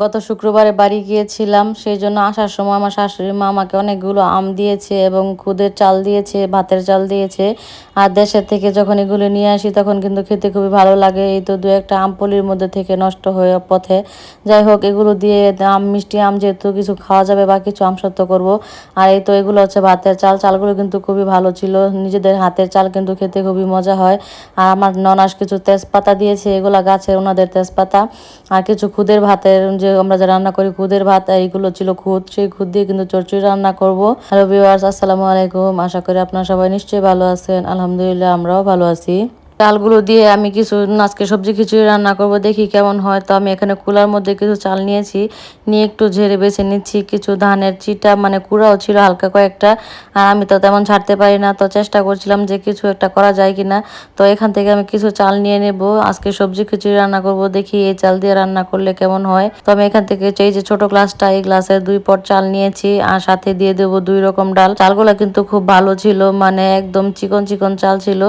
গত শুক্রবারে বাড়ি গিয়েছিলাম সেই জন্য আসার সময় আমার শাশুড়ি মা আমাকে অনেকগুলো আম দিয়েছে এবং খুদের চাল দিয়েছে, ভাতের চাল দিয়েছে। আর দেশের থেকে যখন এগুলো নিয়ে আসি, তখন কিন্তু খেতে খুবই ভালো লাগে। এই তো দু একটা আম পলির মধ্যে থেকে নষ্ট হয়ে পথে। যাই হোক, এগুলো দিয়ে আম, মিষ্টি আম যেহেতু কিছু খাওয়া যাবে বা কিছু আম সত্য করব। আর এই তো এগুলো হচ্ছে ভাতের চাল। চালগুলো কিন্তু খুবই ভালো ছিল। নিজেদের হাতের চাল কিন্তু খেতে খুবই মজা হয়। আর আমার ননাস কিছু তেজপাতা দিয়েছে। এগুলো গাছের ওনাদের তেজপাতা। আর কিছু খুদের ভাতের যে আমরা যে রান্না করি, খুদের ভাত এইগুলো ছিল খুদ। সেই খুদ দিয়ে কিন্তু চচ্চড়ি রান্না করব। হ্যালো ভিউয়ার্স, আসসালামু আলাইকুম। আশা করি আপনারা সবাই নিশ্চয়ই ভালো আছেন। আলহামদুলিল্লাহ, আমরাও ভালো আছি। চালগুলো দিয়ে আমি কিছু, আজকে সবজি খিচুড়ি রান্না করব, দেখি কেমন হয়। তো আমি এখানে কুলার মধ্যে কিছু চাল নিয়েছি, নিয়ে একটু ঝেড়ে বেছে নিচ্ছি। কিছু ধানের চিটা মানে কুড়াও ছিল হালকা কয়েকটা, আর আমি তো তেমন ছাড়তে পারি না। তো চেষ্টা করছিলাম যে কিছু একটা করা যায় কিনা। তো এখান থেকে আমি কিছু চাল নিয়ে নেব। আজকে সবজি খিচুড়ি রান্না করব, দেখি এই চাল দিয়ে রান্না করলে কেমন হয়। তো আমি এখান থেকে এই যে ছোট গ্লাসটা, এই গ্লাসের দুই পট চাল নিয়েছি, আর সাথে দিয়ে দেবো দুই রকম ডাল। চালগুলো কিন্তু খুব ভালো ছিল মানে একদম চিকন চিকন চাল ছিল।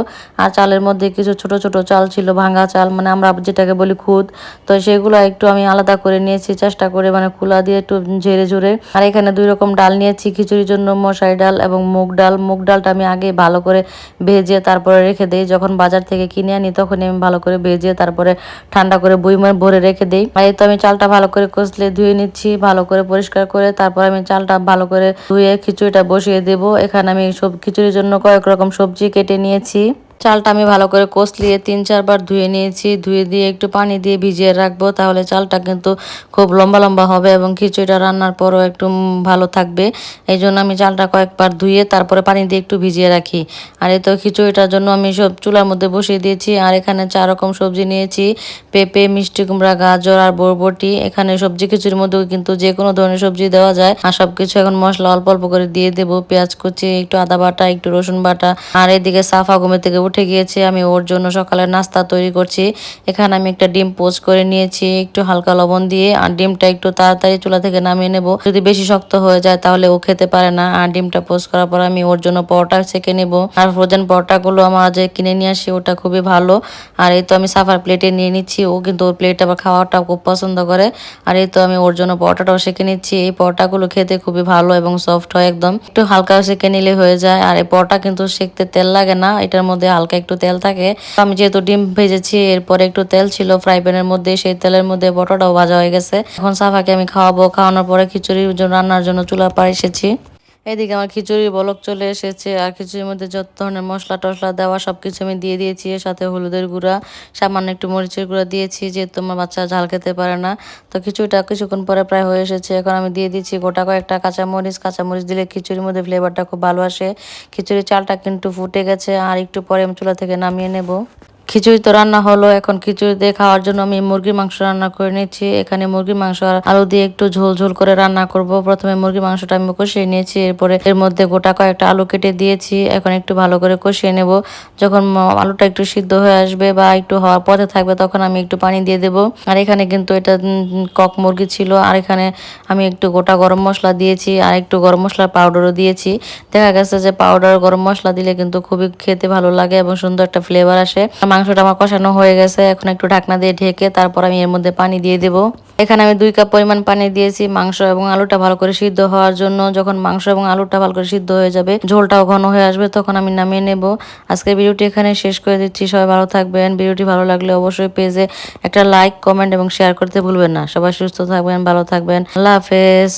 আর চালের মধ্যে কিছু ছোট ছোট চাল ছিল, ভাঙা চাল মানে আমরা যেটাকে বলি খুদ। তো সেগুলো একটু আমি আলাদা করে নিয়েছি, চেষ্টা করে মানে খোলা দিয়ে একটু ঝেড়ে ঝুড়ে। আর এখানে দুই রকম ডাল নিয়েছি, খিচুড়ির জন্য মশারি ডাল এবং মুগ ডাল। মুগ ডালটা আমি আগে ভালো করে ভেজে তারপরে রেখে দিই। যখন বাজার থেকে কিনে আনি, তখনই আমি ভালো করে ভেজে তারপরে ঠান্ডা করে বইমে ভরে রেখে দিই। আর এই তো আমি চালটা ভালো করে কষলে ধুয়ে নিচ্ছি, ভালো করে পরিষ্কার করে তারপর আমি চালটা ভালো করে ধুয়ে খিচুড়িটা বসিয়ে দেব। এখানে আমি সব খিচুড়ির জন্য কয়েক রকম সবজি কেটে নিয়েছি। চালটা আমি ভালো করে কষলিয়ে তিন, চারবার ধুয়ে নিয়েছি। ধুয়ে দিয়ে একটু পানি দিয়ে ভিজিয়ে রাখব, তাহলে চালটা কিন্তু খুব লম্বা লম্বা হবে এবং খিচুড়িটা রান্নার পরও একটু ভালো থাকবে। এই জন্য আমি চালটা কয়েকবার ধুয়ে তারপরে পানি দিয়ে একটু ভিজিয়ে রাখি। আর এই তো খিচুড়িটার জন্য আমি সব চুলার মধ্যে বসিয়ে দিয়েছি। আর এখানে চার রকম সবজি নিয়েছি। পেঁপে, মিষ্টি কুমড়া, গাজর আর বরবটি। এখানে সবজি খিচুড়ির মধ্যেও কিন্তু যে কোনো ধরনের সবজি দেওয়া যায়। আর সব কিছু এখন মশলা অল্প অল্প করে দিয়ে দেবো। পেঁয়াজ কুচি, একটু আদা বাটা, একটু রসুন বাটা। আর এদিকে সাফা ঘুমে থেকে উঠে গিয়েছে, আমি ওর জন্য সকালের নাস্তা তৈরি করছি। এখানে আমি একটা ডিম পোস্ট করে নিয়েছি, একটু হালকা লবণ দিয়ে, আর ডিমটা একটু তাড়াতাড়ি চুলা থেকে নামিয়ে নেব। যদি বেশি শক্ত হয়ে যায় তাহলে ও খেতে পারে না, আর ডিমটা পোস্ট করার পর আমি ওর জন্য পরোটা সেঁকে নেব। আর ফ্রোজেন পরোটাগুলো আমার যে কিনে নিয়ে আসি, ওটা খুবই ভালো। আর এই তো আমি সাফার প্লেটে নিয়ে নিচ্ছি, ও কিন্তু ওর প্লেট আবার খাওয়াটা খুব পছন্দ করে। আর এই তো আমি ওর জন্য পরোটাটাও সেঁকে নিচ্ছি। এই পরোটাগুলো খেতে খুবই ভালো এবং সফট হয় একদম। একটু হালকা সেঁকে নিলে হয়ে যায়। আর এই পরোটা কিন্তু সেঁকতে তেল লাগে না, এটার মধ্যে হালকা একটু তেল থাকে। আমি যেহেতু ডিম ভেজেছি, এরপরে একটু তেল ছিল ফ্রাই প্যানের মধ্যে, সেই তেলের মধ্যে বটাটাও ভাজা হয়ে গেছে। এখন সাফাকে আমি খাওয়াবো। খাওয়ানোর পরে খিচুড়ির জন্য, রান্নার জন্য চুলা পাড়ে এসেছি। এদিকে আমার খিচুড়ি বলক চলে এসেছে, আর খিচুড়ির মধ্যে যত ধরনের মশলা টশলা দেওয়া সব কিছু আমি দিয়ে দিয়েছি, এর সাথে হলুদের গুঁড়া, সামান্য একটু মরিচের গুঁড়া দিয়েছি, যেহেতু আমার বাচ্চা ঝাল খেতে পারে না। তো খিচুড়িটা কিছুক্ষণ পরে প্রায় হয়ে এসেছে, এখন আমি দিয়ে দিচ্ছি গোটা কয়েকটা কাঁচামরিচ কাঁচামরিচ দিলে খিচুড়ির মধ্যে ফ্লেভারটা খুব ভালো আসে। খিচুড়ির চালটা কিন্তু ফুটে গেছে, আর একটু পরে আমি চুলা থেকে নামিয়ে নেব। খিচুড়ি তো রান্না হলো, এখন খিচুড়ি দিয়ে খাওয়ার জন্য আমি মুরগির মাংস রান্না করে নিচ্ছি এখানে মুরগির মাংস আর আলু দিয়ে একটু ঝোল ঝোল করে রান্না করব। প্রথমে মুরগির মাংসটা আমি কষিয়ে নিয়েছি, এরপরে এর মধ্যে গোটা কয়েকটা আলু কেটে দিয়েছি। এখন একটু ভালো করে কষিয়ে নেব। যখন আলুটা একটু সিদ্ধ হয়ে আসবে বা একটু হওয়ার পথে থাকবে, তখন আমি একটু পানি দিয়ে দেব। আর এখানে কিন্তু এটা কক মুরগি ছিল। আর এখানে আমি একটু গোটা গরম মশলা দিয়েছি আর একটু গরম মশলার পাউডারও দিয়েছি। দেখা গেছে যে পাউডার গরম মশলা দিলে কিন্তু খুবই খেতে ভালো লাগে এবং সুন্দর একটা ফ্লেভার আসে। মাংসটা আমার কষানো হয়ে গেছে। এখন একটু ঢাকনা দিয়ে ঢেকে তারপর আমি এর মধ্যে পানি দিয়ে দেব। এখানে আমি দুই কাপ পরিমাণ পানি দিয়েছি মাংস এবং আলুটা ভালো করে সিদ্ধ হওয়ার জন্য। যখন মাংস এবং আলুটা ভালো করে সিদ্ধ হয়ে যাবে, ঝোলটাও ঘন হয়ে আসবে, তখন আমি নামিয়ে নেব। আজকের ভিডিওটি এখানে শেষ করে দিচ্ছি। সবাই ভালো থাকবেন। ভিডিওটি ভালো লাগলে অবশ্যই পেজে একটা লাইক, কমেন্ট এবং শেয়ার করতে ভুলবেন না। সবাই সুস্থ থাকবেন, ভালো থাকবেন। আল্লাহ হাফেজ।